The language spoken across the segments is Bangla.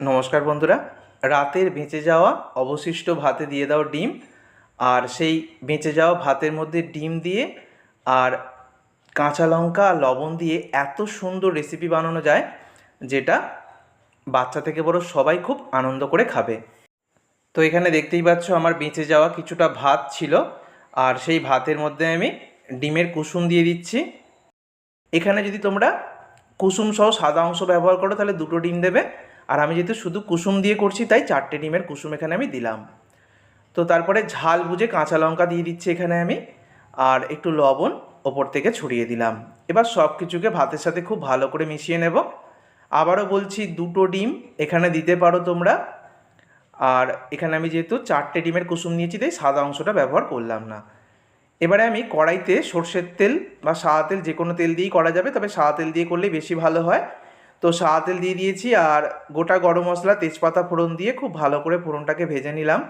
নমস্কার বন্ধুরা। রাতের বেঁচে যাওয়া অবশিষ্ট ভাতে দিয়ে দাও ডিম, আর সেই বেঁচে যাওয়া ভাতের মধ্যে ডিম দিয়ে আর কাঁচা লঙ্কা আর লবণ দিয়ে এত সুন্দর রেসিপি বানানো যায়, যেটা বাচ্চা থেকে বড় সবাই খুব আনন্দ করে খাবে। তো এখানে দেখতেই পাচ্ছ আমার বেঁচে যাওয়া কিছুটা ভাত ছিল, আর সেই ভাতের মধ্যে আমি ডিমের কুসুম দিয়ে দিচ্ছি। এখানে যদি তোমরা কুসুম সহ সাদা অংশ ব্যবহার করো, তাহলে দুটো ডিম দেবে। আর আমি যেহেতু শুধু কুসুম দিয়ে করছি, তাই চারটে ডিমের কুসুম এখানে আমি দিলাম। তো তারপরে ঝাল বুঝে কাঁচা লঙ্কা দিয়ে দিচ্ছি এখানে আমি, আর একটু লবণ ওপর থেকে ছড়িয়ে দিলাম। এবার সব কিছুকে ভাতের সাথে খুব ভালো করে মিশিয়ে নেব। আবারও বলছি, দুটো ডিম এখানে দিতে পারো তোমরা। আর এখানে আমি যেহেতু চারটে ডিমের কুসুম নিয়েছি, তাই সাদা অংশটা ব্যবহার করলাম না। এবারে আমি কড়াইতে সর্ষের তেল বা সাদা তেল যে কোনো তেল দিয়েই করা যাবে, তবে সাদা তেল দিয়ে করলেই বেশি ভালো হয়। তো সাদা তেল দিয়ে দিয়েছি আর গোটা গরম মশলা, তেজপাতা ফোড়ন দিয়ে খুব ভালো করে ফোড়নটাকে ভেজে নিলাম।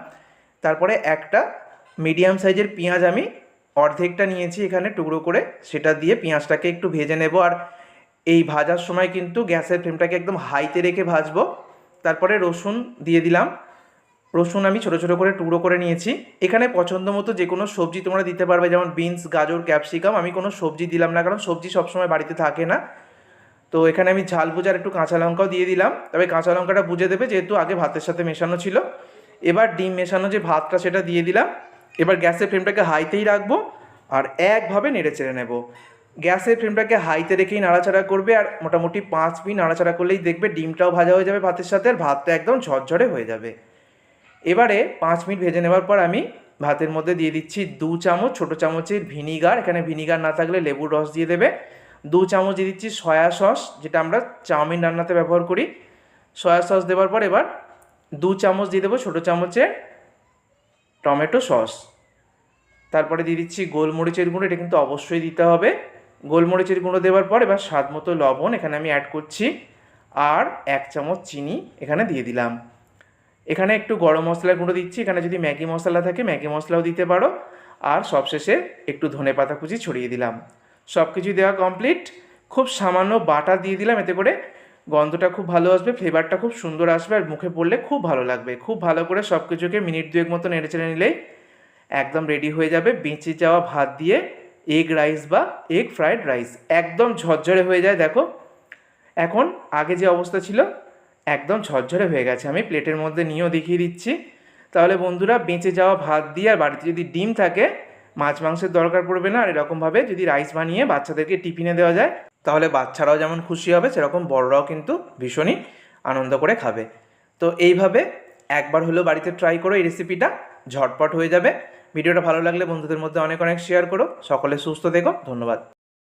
তারপরে একটা মিডিয়াম সাইজের পেঁয়াজ আমি অর্ধেকটা নিয়েছি এখানে টুকরো করে, সেটা দিয়ে পেঁয়াজটাকে একটু ভেজে নেব। আর এই ভাজার সময় কিন্তু গ্যাসের ফ্লেমটাকে একদম হাইতে রেখে ভাজবো। তারপরে রসুন দিয়ে দিলাম। রসুন আমি ছোটো ছোটো করে টুকরো করে নিয়েছি। এখানে পছন্দ মতো যে কোনো সবজি তোমরা দিতে পারবে, যেমন বিনস, গাজর, ক্যাপসিকাম। আমি কোনো সবজি দিলাম না, কারণ সবজি সবসময় বাড়িতে থাকে না। তো এখানে আমি ঝাল বুঝার একটু কাঁচা লঙ্কাও দিয়ে দিলাম। তবে কাঁচা লঙ্কাটা বুঝে দেবে, যেহেতু আগে ভাতের সাথে মেশানো ছিল। এবার ডিম মেশানো যে ভাতটা সেটা দিয়ে দিলাম। এবার গ্যাসের ফ্লেমটাকে হাইতেই রাখব আর একভাবে নেড়ে চেড়ে নেব। গ্যাসের ফ্লেমটাকে হাইতে রেখেই নাড়াচাড়া করবে আর মোটামুটি পাঁচ মিনিট নাড়াচাড়া করলেই দেখবে ডিমটাও ভাজা হয়ে যাবে ভাতের সাথে আর ভাতটা একদম ঝরঝরে হয়ে যাবে। এবারে পাঁচ মিনিট ভেজে নেওয়ার পর আমি ভাতের মধ্যে দিয়ে দিচ্ছি দু চামচ ছোটো চামচের ভিনিগার। এখানে ভিনিগার না থাকলে লেবুর রস দিয়ে দেবে। দু চামচ দিয়ে দিচ্ছি সয়া সস, যেটা আমরা চাউমিন রান্নাতে ব্যবহার করি। সয়া সস দেওয়ার পর এবার দু চামচ দিয়ে দেবো ছোটো চামচের টমেটো সস। তারপরে দিয়ে দিচ্ছি গোলমরিচের গুঁড়ো, এটা কিন্তু অবশ্যই দিতে হবে। গোলমরিচের গুঁড়ো দেওয়ার পর এবার স্বাদ মতো লবণ এখানে আমি অ্যাড করছি আর এক চামচ চিনি এখানে দিয়ে দিলাম। এখানে একটু গরম মশলার গুঁড়ো দিচ্ছি, এখানে যদি ম্যাগি মশলা থাকে ম্যাগি মশলাও দিতে পারো। আর সবশেষে একটু ধনে পাতা কুচি ছড়িয়ে দিলাম। সব কিছু দেওয়া কমপ্লিট খুব সামান্য বাটার দিয়ে দিলাম, এতে করে গন্ধটা খুব ভালো আসবে ফ্লেভারটা খুব সুন্দর আসবে আর মুখে পড়লে খুব ভালো লাগবে। খুব ভালো করে সব কিছুকে মিনিট দুয়েক মতো নেড়ে চেড়ে নিলেই একদম রেডি হয়ে যাবে বেঁচে যাওয়া ভাত দিয়ে এগ রাইস বা এগ ফ্রায়েড রাইস একদম ঝরঝরে হয়ে যায়, দেখো। এখন আগে যে অবস্থা ছিল, একদম ঝরঝরে হয়ে গেছে। আমি প্লেটের মধ্যে নিয়েও দেখিয়ে দিচ্ছি। তাহলে বন্ধুরা, বেঁচে যাওয়া ভাত দিয়ে আর বাড়িতে যদি ডিম থাকে মাছ মাংসের দরকার পড়বে না, আর এরকমভাবে যদি রাইস বানিয়ে বাচ্চাদেরকে টিফিনে দেওয়া যায়, তাহলে বাচ্চারাও যেমন খুশি হবে, সেরকম বড়রাও কিন্তু ভীষণই আনন্দ করে খাবে। তো এইভাবে একবার হলেও বাড়িতে ট্রাই করো এই রেসিপিটা ঝটপট হয়ে যাবে। ভিডিওটা ভালো লাগলে বন্ধুদের মধ্যে অনেক অনেক শেয়ার করো। সকলে সুস্থ দেখো ধন্যবাদ।